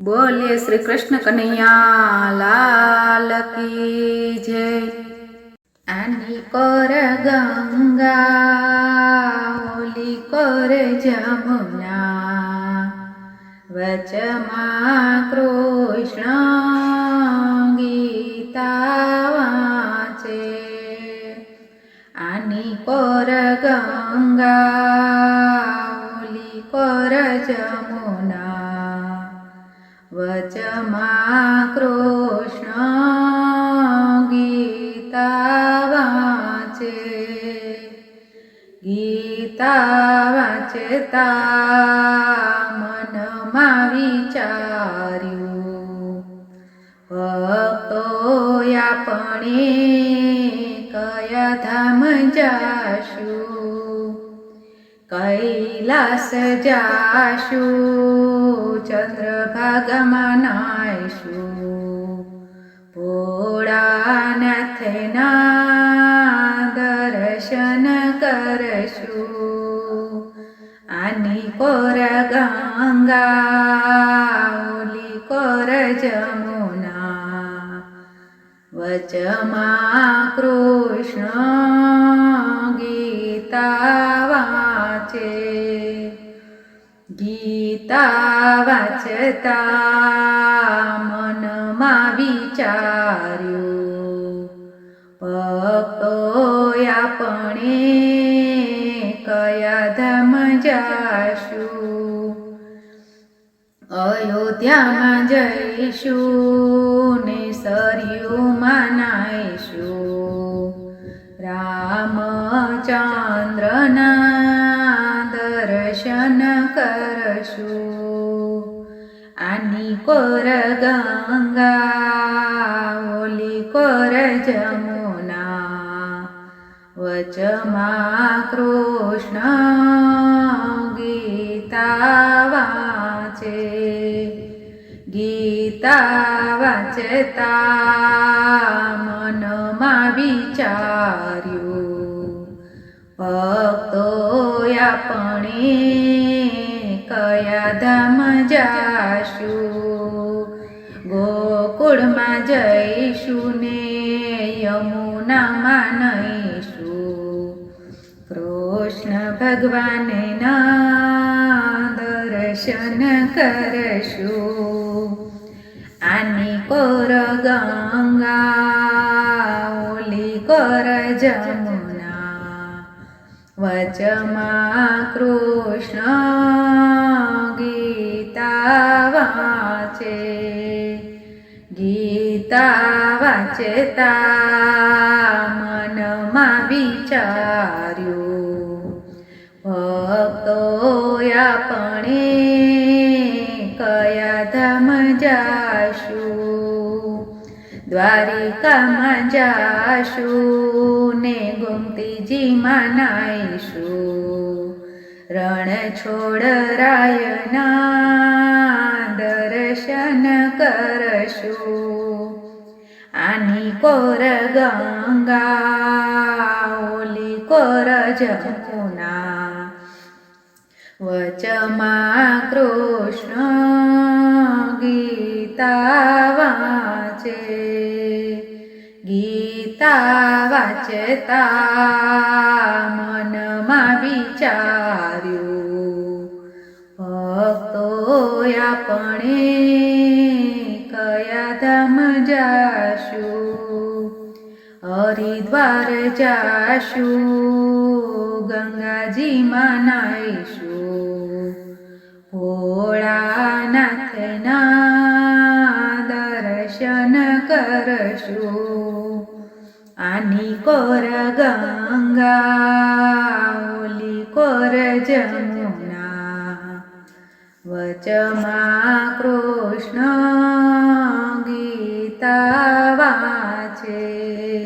બોલીએ શ્રી કૃષ્ણ કનૈયા લાલ કી જય. આની કર ગંગા, ઓલી કર જમુના. વચમાં કૃષ્ણ ગીતા વાંચે. આની કોર ગંગા, ઓલી કોર જમુના. ગીતા વાંચે. ગીતા વાંચતા મનમાં વિચાર્યું ભક્તો આપણે કયા ધામ જાશું? કૈલાસ જાશું? ચંદ્રભાગમાં નાઈશું ભોળાનાથના દર્શન કરશું આની કોર ગંગા ઓલી કોર જમુના વચમાં કૃષ્ણ ગીતા વાંચે ગીતા વાંચતા મનમાં વિચાર્યું ભક્તો આપણે કયા ધામ જાશું? અયોધ્યામાં જઈશું ને સરયુમાં નાઈશું રામચંદ્રના દર્શન કરશું. આની કોર ગંગા, ઓલી કોર જમુના વચમાં કૃષ્ણ ગીતા વાંચે ગીતા વાંચતા મનમાં વિચાર્યું ભક્તો આપણે કયા ધામ જાશું ગોકુળમાં જઈશું ને યમુનામાં નહીશું કૃષ્ણ ભગવાનના દર્શન કરશું આની કોર ગંગા ઓલી કોર જમુના વચમાં કૃષ્ણ ગીતા વાંચે ગીતા વાંચતા મનમાં વિચાર્યું આપણે કયા ધામ જાશું દ્વારિકામાં જાશું ને ગોમતીજીમાં નાઈશું રણ છોડ રાયના દર્શન કરશું આની કોર ગંગા ઓલી કોર જમુના વચમાં કૃષ્ણ ગીતા વાંચે. ગીતા વાંચતા મનમાં વિચાર્યું ભક્તો આપણે કયા ધામ જાશું? હરિદ્વાર જાશું. ગંગાજીમાં મનાઈશું ભોળાનાથના દર્શન કરશું. આની કોર ગંગા, ઓલી કોર જમુના. વચમાં કૃષ્ણ ગીતા વાંચે.